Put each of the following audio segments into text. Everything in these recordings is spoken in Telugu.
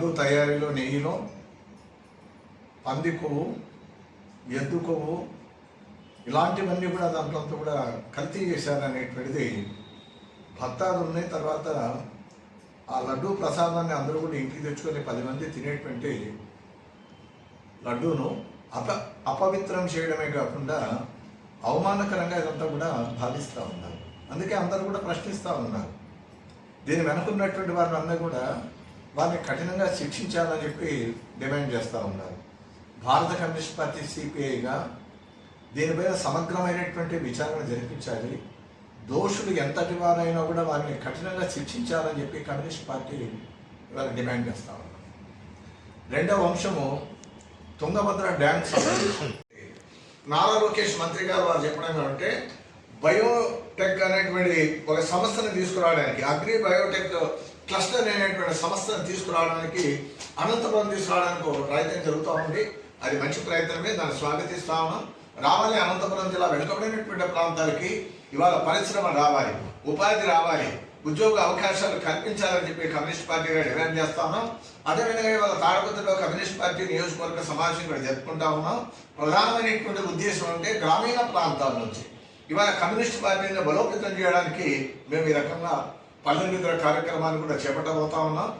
లడ్డు తయారీలో నెయ్యిలో పంది కొవ్వు ఎద్దు కొవ్వు ఇలాంటివన్నీ కూడా దాంట్లో అంతా కూడా కల్తీ చేశారనేటువంటిది భక్తాలు ఉన్నాయి. తర్వాత ఆ లడ్డు ప్రసాదాన్ని అందరూ కూడా ఇంటికి తెచ్చుకొని పది మంది తినేటువంటి లడ్డూను అప అపవిత్రం చేయడమే కాకుండా అవమానకరంగా ఇదంతా కూడా భావిస్తూ ఉన్నారు. అందుకే అందరూ కూడా ప్రశ్నిస్తూ ఉన్నారు. దీని వెనుకున్నటువంటి వారిని అందరూ కూడా వారిని కఠినంగా శిక్షించాలని చెప్పి డిమాండ్ చేస్తూ ఉన్నారు. భారత కమ్యూనిస్ట్ పార్టీ సిపిఐగా దీనిపైన సమగ్రమైనటువంటి విచారణ జరిపించాలి. దోషులు ఎంతటి వారైనా కూడా వారిని కఠినంగా శిక్షించాలని చెప్పి కమ్యూనిస్ట్ పార్టీ ఇవాళ డిమాండ్ చేస్తా ఉన్నారు. రెండవ అంశము తుంగభద్ర డ్యామ్ నారా లోకేష్ మంత్రి గారు వారు చెప్పడం ఏమంటే బయోటెక్ అనేటువంటి ఒక సంస్థను తీసుకురావడానికి అగ్రి బయోటెక్ క్లస్టర్ అనేటువంటి సంస్థను తీసుకురావడానికి అనంతపురం తీసుకురావడానికి ఒక ప్రయత్నం జరుగుతూ ఉంది. అది మంచి ప్రయత్నమే. దాన్ని స్వాగతిస్తా ఉన్నాం. రావాలి. అనంతపురం జిల్లా వెనుకబడినటువంటి ప్రాంతాలకి ఇవాళ పరిశ్రమ రావాలి. ఉపాధి రావాలి. ఉద్యోగ అవకాశాలు కల్పించాలని చెప్పి కమ్యూనిస్ట్ పార్టీగా డిమాండ్ చేస్తా ఉన్నాం. అదేవిధంగా ఇవాళ తాడపత్రిలో కమ్యూనిస్ట్ పార్టీ నియోజకవర్గ సమావేశం కూడా జరుపుకుంటా ఉన్నాం. ప్రధానమైనటువంటి ఉద్దేశం అంటే గ్రామీణ ప్రాంతాల నుంచి. ఇవాళ కమ్యూనిస్ట్ పార్టీని బలోపేతం చేయడానికి మేము ఈ రకంగా పల్లెనిద్ర కార్యక్రమాన్ని కూడా చేపట్టబోతా ఉన్నాం.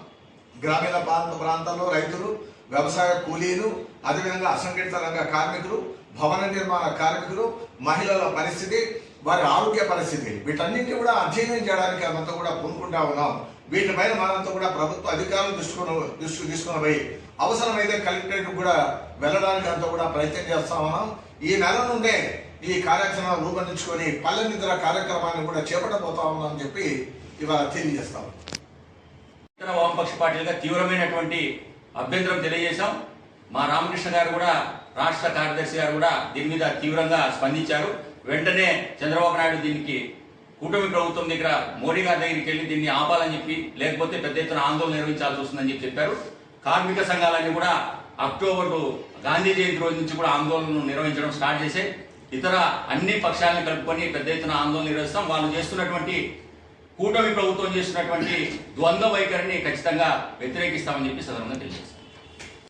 గ్రామీణ ప్రాంత ప్రాంతాల్లో రైతులు వ్యవసాయ కూలీలు అదేవిధంగా అసంఘటిత రంగ కార్మికులు భవన నిర్మాణ కార్మికులు మహిళల పరిస్థితి వారి ఆరోగ్య పరిస్థితి వీటన్నింటినీ కూడా అధ్యయనం చేయడానికి అంతా కూడా పూనుకుంటా ఉన్నాం. వీటిపైన మనంతా కూడా ప్రభుత్వ అధికారులు దృష్టికొని దృష్టి తీసుకుని పోయి అవసరమైతే కలెక్టరేట్ కూడా వెళ్ళడానికి అంతా కూడా ప్రయత్నం చేస్తా ఉన్నాం. ఈ నెల నుండే ఈ కార్యాచరణ రూపొందించుకొని పల్లె నిద్ర కార్యక్రమాన్ని కూడా చేపట్టబోతా ఉన్నాం అని చెప్పి ఇవాళ తెలియజేస్తాం ఇతర వామపక్ష పార్టీలుగా తీవ్రమైనటువంటి అభ్యంతరం తెలియజేశాం. మా రామకృష్ణ గారు కూడా రాష్ట్ర కార్యదర్శి గారు కూడా దీని మీద తీవ్రంగా స్పందించారు. వెంటనే చంద్రబాబు నాయుడు దీనికి కూటమి ప్రభుత్వం దగ్గర మోడీ గారి దగ్గరికి వెళ్ళి దీన్ని ఆపాలని చెప్పి లేకపోతే పెద్ద ఎత్తున ఆందోళన నిర్వహించాల్సి వస్తుందని చెప్పి చెప్పారు. కార్మిక సంఘాలన్నీ కూడా అక్టోబర్ గాంధీ జయంతి రోజు నుంచి కూడా ఆందోళనను నిర్వహించడం స్టార్ట్ చేసే ఇతర అన్ని పక్షాలను కలుపుకొని పెద్ద ఎత్తున ఆందోళన నిర్వహిస్తాం. వాళ్ళు చేస్తున్నటువంటి కూటమి ప్రభుత్వం చేసినటువంటి ద్వంద్వ వైఖరిని ఖచ్చితంగా వ్యతిరేకిస్తామని చెప్పి సదనంగా తెలియజేస్తారు